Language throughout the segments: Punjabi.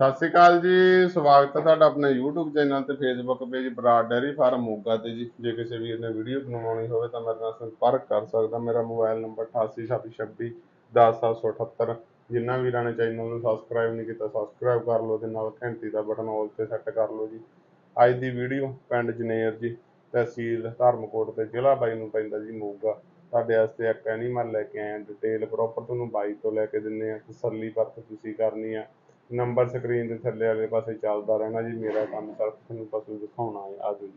ਸਤਿ ਸ਼੍ਰੀ ਅਕਾਲ ਜੀ, ਸਵਾਗਤ ਹੈ ਤੁਹਾਡਾ ਆਪਣੇ YouTube ਚੈਨਲ ਤੇ Facebook page Brar dairy farm Moga ਤੇ ਜੀ। ਜੇ ਕਿਸੇ ਵੀਰ ਨੇ ਵੀਡੀਓ ਬਣਵਾਉਣੀ ਹੋਵੇ ਤਾਂ ਮੇਰੇ ਨਾਲ ਸੰਪਰਕ ਕਰ ਸਕਦਾ। ਮੇਰਾ ਮੋਬਾਈਲ ਨੰਬਰ 882626 10778 ਜਿਨ੍ਹਾਂ ਵੀਰਾਂ ਨੇ ਚੈਨਲ ਨੂੰ ਸਬਸਕ੍ਰਾਈਬ ਨਹੀਂ ਕੀਤਾ ਸਬਸਕ੍ਰਾਈਬ ਕਰ ਲਓ ਤੇ ਨਾਲ ਘੰਟੀ ਦਾ ਬਟਨ ਆਲ ਤੇ ਸੈੱਟ ਕਰ ਲਓ ਜੀ। ਅੱਜ ਦੀ ਵੀਡੀਓ ਪਿੰਡ ਜਨੇਰ ਜੀ, ਤਹਿਸੀਲ ਧਰਮਕੋਟ ਤੇ ਜ਼ਿਲ੍ਹਾ ਬਾਈ ਨੂੰ ਪੈਂਦਾ ਜੀ ਮੋਗਾ। ਤੁਹਾਡੇ ਵਾਸਤੇ ਇੱਕ ਐਨੀਮਲ ਲੈ ਕੇ ਆਏ ਡਿਟੇਲ ਪ੍ਰੋਪਰ ਤੁਹਾਨੂੰ ਬਾਈ ਤੋਂ ਲੈ ਕੇ ਦਿੰਨੇ ਆ ਤਸੱਲੀ ਪਰਖ ਤੁਸੀਂ ਕਰਨੀ ਆ। ਨੰਬਰ ਸਕਰੀਨ ਦੇ ਥੱਲੇ ਵਾਲੇ ਪਾਸੇ ਚੱਲਦਾ ਰਹਿਣਾ ਜੀ ਮੇਰਾ ਕੰਮ ਸਿਰਫ ਤੁਹਾਨੂੰ ਪਸ਼ੂ ਦਿਖਾਉਣਾ ਹੈ ਆਜੋ ਜੀ।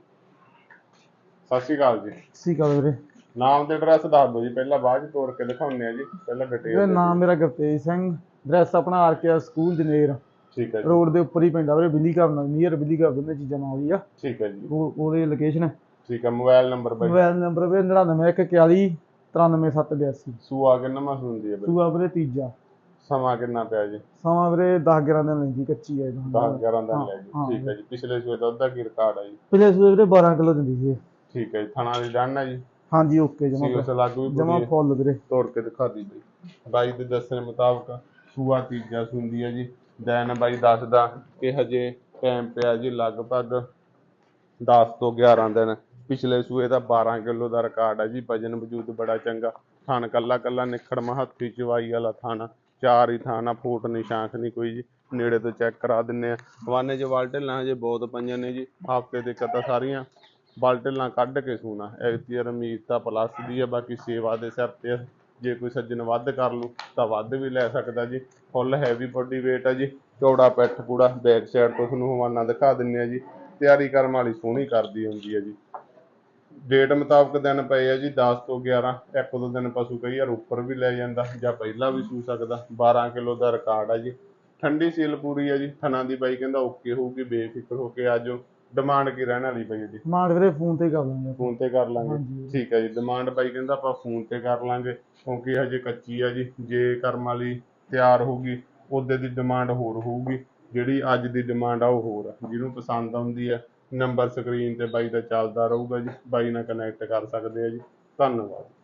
ਸਤਿ ਸ਼੍ਰੀ ਅਕਾਲ ਜੀ। ਸਤਿ ਸ਼੍ਰੀ ਅਕਾਲ ਵੀਰੇ। ਨਾਮ ਤੇ ਐਡਰੈਸ ਦੱਸ ਦਿਓ ਜੀ ਪਹਿਲਾਂ ਬਾਅਦ ਚ ਤੋੜ ਕੇ ਦਿਖਾਉਂਦੇ ਆ ਜੀ ਪਹਿਲਾਂ ਵੀਰੇ ਡਿਟੇਲ ਨਾਮ ਮੇਰਾ ਗੁਰਤੇਜ ਸਿੰਘ ਐਡਰੈਸ ਆਪਣਾ ਆਰਕੇ ਸਕੂਲ ਜਨੇਰ। ਠੀਕ ਹੈ ਜੀ। ਰੋਡ ਦੇ ਉੱਪਰ ਹੀ ਪੈਂਦਾ ਵੀਰੇ ਬਿੱਲੀ ਘਰ ਨਾਲ ਨੀਅਰ ਬਿੱਲੀ ਘਰ ਦੋਨੇ ਚੀਜ਼ਾਂ ਨਾਲ ਹੀ ਆ। ਠੀਕ ਹੈ ਜੀ। ਉਹ ਉਹਦੇ ਲੋਕੇਸ਼ਨ ਠੀਕ ਹੈ ਮੋਬਾਈਲ ਨੰਬਰ ਬਾਈ। ਮੋਬਾਈਲ ਨੰਬਰ ਵੀਰੇ 99141 93782 ਸੂਆ ਕਿੰਨਾ ਮਾਸ ਹੁੰਦੀ ਹੈ ਬਾਈ? ਸੂਆ ਵੀਰੇ ਤੀਜਾ। ਸਮਾਂ ਕਿੰਨਾ ਪਿਆ ਜੀ? ਸਮਾਂ ਵੀਰੇ 10 11 ਦਿਨ ਲੈਂਦੀ ਕੱਚੀ ਹੈ 10 11 ਦਿਨ ਲੈ ਜੀ। ਠੀਕ ਹੈ ਜੀ। ਪਿਛਲੇ ਸੂਏ ਦਾ ਅੱਧਾ ਕੀ ਰਿਕਾਰਡ ਹੈ ਜੀ? ਪਿਛਲੇ ਸੂਏ ਵੀਰੇ 12 ਕਿਲੋ ਦਿੰਦੀ ਸੀ। ਠੀਕ ਹੈ ਜੀ। ਥਣਾ ਦੀ ਡਨ ਹੈ ਜੀ? ਹਾਂਜੀ ਓਕੇ ਜਮਾ ਉਸ ਲਾਗੂ ਵੀ ਜਮਾ। ਫੁੱਲ ਵੀਰੇ। ਤੋੜ ਕੇ ਦਿਖਾ ਦੀ ਬਈ। ਬਾਈ ਦੇ ਦੱਸਣ ਮੁਤਾਬਕ ਸੂਆ ਤੀਜਾ ਸੁੰਦੀ ਹੈ ਜੀ। ਦੈਨ ਬਾਈ ਦੱਸਦਾ ਕਿ ਹਜੇ ਟਾਈਮ ਪਿਆ ਜੀ ਲਗਭਗ 10 ਤੋਂ 11 ਦਿਨ। ਪਿਛਲੇ ਸੂਏ ਦਾ 12 ਕਿਲੋ ਦਾ ਰਿਕਾਰਡ ਹੈ ਜੀ। ਵਜਨ ਵਜੂਦ ਬੜਾ ਚੰਗਾ। ਥਣ ਕੱਲਾ ਕੱਲਾ ਨਿਖੜ ਹੱਥੀ ਚਵਾਈ ਵਾਲਾ ਥਣ। ਚਾਰ ਹੀ ਥਾਂ ਥਾਣਾ ਫੂਟ ਨਹੀਂ ਨਿਸ਼ਾਂਕ ਨਹੀਂ ਕੋਈ ਜੀ। ਨੇੜੇ ਤੋਂ ਚੈੱਕ ਕਰਾ ਦਿੰਨੇ ਆ। ਹਵਾਨੇ 'ਚ ਵਾਲਟੇਲਾਂ ਹਜੇ ਬਹੁਤ ਪਈਆਂ ਨੇ ਜੀ। ਹਫ਼ਤੇ ਦੇ ਕਤਾ ਸਾਰੀਆਂ। ਬਾਲਟੇਲਾਂ ਕੱਢ ਕੇ ਸੂਣਾ। ਐਗਤੀ ਰਮੀਤ ਤਾਂ ਪਲੱਸ ਦੀ ਹੈ ਬਾਕੀ ਸੇਵਾ ਦੇ ਸਿਰ ਤੇ ਜੇ ਕੋਈ ਸੱਜਣ ਵੱਧ ਕਰ ਲੂ, ਤਾਂ ਵੱਧ ਵੀ ਲੈ ਸਕਦਾ ਜੀ। ਫੁੱਲ ਹੈਵੀ ਬੋਡੀ weight ਆ ਜੀ। ਚੌੜਾ ਪਿੱਠ ਪੂੜਾ ਬੈਕ ਸਾਈਡ ਤੋਂ ਤੁਹਾਨੂੰ ਹਵਾਨਾ ਦਿਖਾ ਦਿੰਨੇ ਆ ਜੀ। ਤਿਆਰੀ ਕਰਨ ਵਾਲੀ ਸੋਹਣੀ ਕਰਦੀ ਹੁੰਦੀ ਹੈ ਜੀ। ਡੇਟ ਮੁਤਾਬਕ ਦਿਨ ਪਏ ਆ ਜੀ 10 ਤੋਂ 11 ਇੱਕ ਦੋ ਦਿਨ ਪਸ਼ੂ ਕਈ ਵਾਰ ਉੱਪਰ ਵੀ ਲੈ ਜਾਂਦਾ ਜਾਂ ਪਹਿਲਾਂ ਵੀ ਸੂ ਸਕਦਾ 12 ਕਿਲੋ ਦਾ ਰਿਕਾਰਡ ਆ ਜੀ। ਠੰਡੀ ਸੀਲ ਪੂਰੀ ਆ ਜੀ ਥਣਾ ਦੀ ਬਾਈ ਕਹਿੰਦਾ ਓਕੇ ਹੋਊਗੀ ਬੇਫਿਕਰ ਹੋ ਕੇ ਆਜੋ ਡਿਮਾਂਡ ਕੀ ਰਹਿਣ ਵਾਲੀ ਹੈ ਜੀ। ਮਾਰ ਵੀਰੇ ਫੋਨ ਤੇ ਕਰ ਲਾਂਗੇ। ਫੋਨ ਤੇ ਕਰ ਲਾਂਗੇ। ਠੀਕ ਹੈ ਜੀ ਡਿਮਾਂਡ ਬਾਈ ਕਹਿੰਦਾ ਆਪਾਂ ਫੋਨ ਤੇ ਕਰ ਲਾਂਗੇ ਕਿਉਂਕਿ ਹਜੇ ਕੱਚੀ ਆ ਜੀ ਜੇ ਕਰਮ ਵਾਲੀ ਤਿਆਰ ਹੋਊਗੀ ਉਹਦੇ ਦੀ ਡਿਮਾਂਡ ਹੋਰ ਹੋਊਗੀ ਜਿਹੜੀ ਅੱਜ ਦੀ ਡਿਮਾਂਡ ਆ ਉਹ ਹੋਰ ਆ ਜਿਹਨੂੰ ਪਸੰਦ ਆਉਂਦੀ ਆ। ਨੰਬਰ ਸਕਰੀਨ ਤੇ ਬਾਈ ਦਾ ਚੱਲਦਾ ਰਹੂਗਾ ਜੀ। ਬਾਈ ਨਾਲ ਕਨੈਕਟ ਕਰ ਸਕਦੇ ਆ ਜੀ। ਧੰਨਵਾਦ।